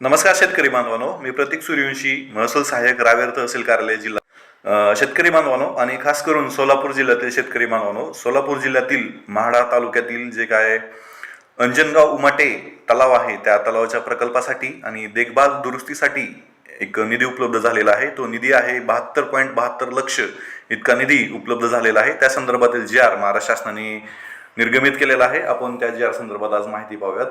नमस्कार शेतकरी बांधवानो मी प्रतीक सूर्यवंशी महसूल सहाय्यक रावेर तहसील कार्यालय जिल्हा शेतकरी बांधवानो आणि खास करून सोलापूर जिल्ह्यातील शेतकरी बांधवानो सोलापूर जिल्ह्यातील महाडा तालुक्यातील जे काय अंजनगाव उमाटे तलाव आहे त्या तलावाच्या प्रकल्पासाठी आणि देखभाल दुरुस्तीसाठी एक निधी उपलब्ध झालेला आहे. तो निधी आहे बहात्तर पॉईंट बहात्तर लक्ष इतका निधी उपलब्ध झालेला आहे. त्या संदर्भातील जी आर महाराष्ट्र शासनाने निर्गमित केलेला आहे. आपण त्या जी आर संदर्भात आज माहिती पाहूयात.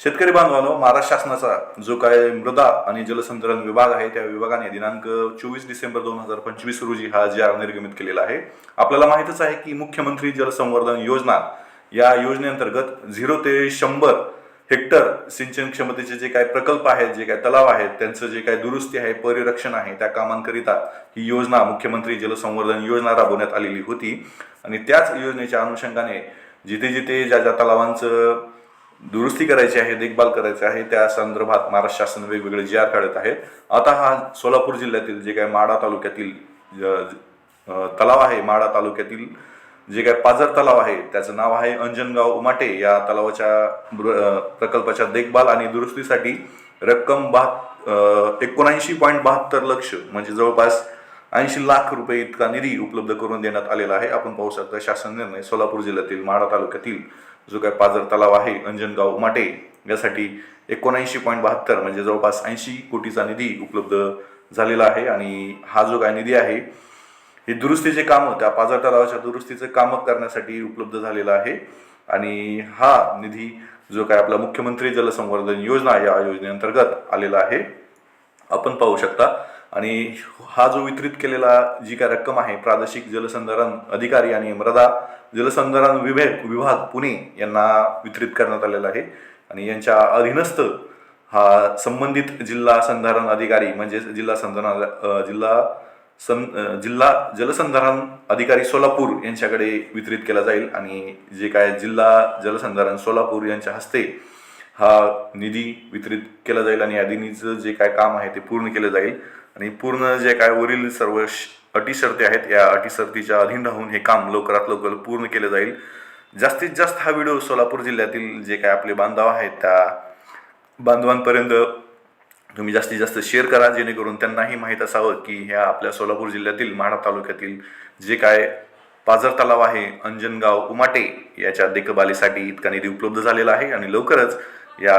शेतकरी बांधवांनो महाराष्ट्र शासनाचा जो काय मृदा आणि जलसंधारण विभाग आहे त्या विभागाने दिनांक चोवीस डिसेंबर दोन हजार पंचवीस रोजी हा जी आर निर्गमित केलेला आहे आपल्याला माहितच आहे की मुख्यमंत्री जलसंवर्धन योजना या योजनेअंतर्गत झिरो ते शंभर हेक्टर सिंचन क्षमतेचे जे काही प्रकल्प आहेत जे काय तलाव आहेत त्यांचं जे काही दुरुस्ती आहे परिरक्षण आहे त्या कामांकरिता ही योजना मुख्यमंत्री जलसंवर्धन योजना राबवण्यात आलेली होती. आणि त्याच योजनेच्या अनुषंगाने जिथे जिथे ज्या ज्या तलावांचं दुरुस्ती करायची आहे देखभाल करायची आहे त्या संदर्भात महाराष्ट्र शासन वेगवेगळे जी आर काढत आहेत. आता हा सोलापूर जिल्ह्यातील जे काही माडा तालुक्यातील तलाव आहे माडा तालुक्यातील जे काय पाझर तलाव आहे त्याचं नाव आहे अंजनगाव उमाटे. या तलावाच्या प्रकल्पाच्या देखभाल आणि दुरुस्तीसाठी रक्कम बहा एकोणऐंशी पॉईंट बहात्तर लक्ष म्हणजे जवळपास ऐंशी लाख रुपये इतका निधी उपलब्ध करून देण्यात आलेला आहे. आपण पाहू शकता शासन निर्णय सोलापूर जिल्ह्यातील माढा तालुक्यातील जो काय पाझर तलाव आहे अंजनगाव माटे यासाठी एकोणऐंशी पॉईंट बहात्तर म्हणजे जवळपास ऐंशी कोटीचा निधी उपलब्ध झालेला आहे. आणि हा जो काय निधी आहे हे दुरुस्तीचे कामं त्या पाझर तलावाच्या दुरुस्तीचे कामं करण्यासाठी उपलब्ध झालेला आहे. आणि हा निधी जो काय आपला मुख्यमंत्री जलसंवर्धन योजना या योजनेअंतर्गत आलेला आहे आपण पाहू शकता. आणि हा जो वितरित केलेला जी काय रक्कम आहे प्रादेशिक जलसंधारण अधिकारी आणि मृदा जलसंधारण विभाग विभाग पुणे यांना वितरित करण्यात आलेला आहे. आणि यांच्या अधीनस्थ हा संबंधित जिल्हा संधारण अधिकारी म्हणजे जिल्हा संधारण जिल्हा सं जिल्हा जलसंधारण अधिकारी सोलापूर यांच्याकडे वितरित केला जाईल. आणि जे काय जिल्हा जलसंधारण सोलापूर यांच्या हस्ते हा निधी वितरित केला जाईल. आणि या निधीचं जे काय काम आहे ते पूर्ण केलं जाईल. आणि पूर्ण जे काय वरील सर्व श- अटी शर्ती आहेत या अटी शर्तीच्या अधीन राहून हे काम लवकरात लवकर पूर्ण केलं जाईल. जास्तीत जास्त हा व्हिडिओ सोलापूर जिल्ह्यातील जे काय आपले बांधव आहेत त्या बांधवांपर्यंत तुम्ही जास्तीत जास्त शेअर करा जेणेकरून त्यांनाही माहीत असावं की ह्या आपल्या सोलापूर जिल्ह्यातील माढा तालुक्यातील जे काय पाझर तलाव आहे अंजनगाव उमाटे याच्या देखभालीसाठी इतका निधी उपलब्ध झालेला आहे आणि लवकरच या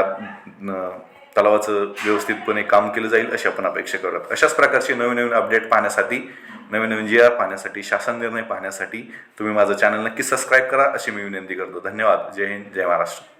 तलावाचं व्यवस्थितपणे काम केलं जाईल अशी आपण अपेक्षा करत. अशाच प्रकारचे नवीन नवीन अपडेट पाहण्यासाठी नवीन नवीन जी आर पाहण्यासाठी शासन निर्णय पाहण्यासाठी तुम्ही माझं चॅनल नक्की सबस्क्राईब करा अशी मी विनंती करतो. धन्यवाद. जय हिंद जय महाराष्ट्र.